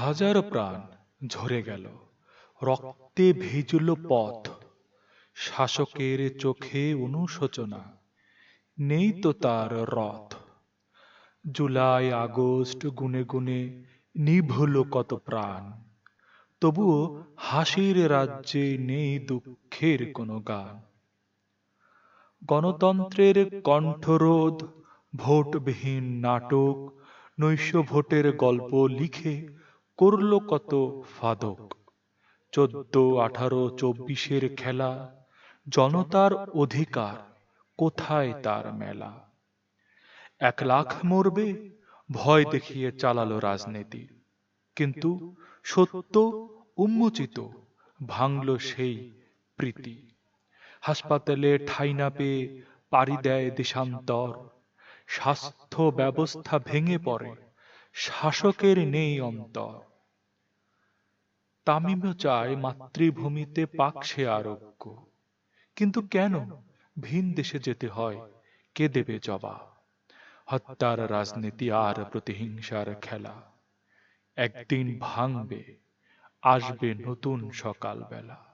হাজারো প্রাণ ঝরে গেল। রক্তে ভেজল পথ। শাসকের চোখে অনুশোচনা। নেই তো তার রথ। জুলাই, আগস্ট গুনে গুনে নিভল কত প্রাণ। তবুও হাসির রাজ্যে নেই দুঃখের কোনো গান। গণতন্ত্রের কণ্ঠরোধ, ভোটবিহীন নাটক, নৈশ ভোটের গল্প লিখে করল কত ফাদক। চোদ্দ, আঠারো, চব্বিশের খেলা, জনতার অধিকার, কোথায় তার মেলা? এক লাখ মরবে, ভয় দেখিয়ে চালালো রাজনীতি। কিন্তু সত্য উন্মোচিত, ভাঙল সেই প্রীতি। হাসপাতালে ঠাই না পেয়ে পাড়ি দেয় দেশান্তর। স্বাস্থ্য ব্যবস্থা ভেঙে পড়ে শাসকের নেই অন্তর। তামিমও চায় মাতৃভূমিতে পাক সে আরোগ্য। কিন্তু কেন ভিন দেশে যেতে হয়? কে দেবে জবাব? হত্যার রাজনীতি আর প্রতিহিংসার খেলা। একদিন ভাঙবে আসবে নতুন সকালবেলা।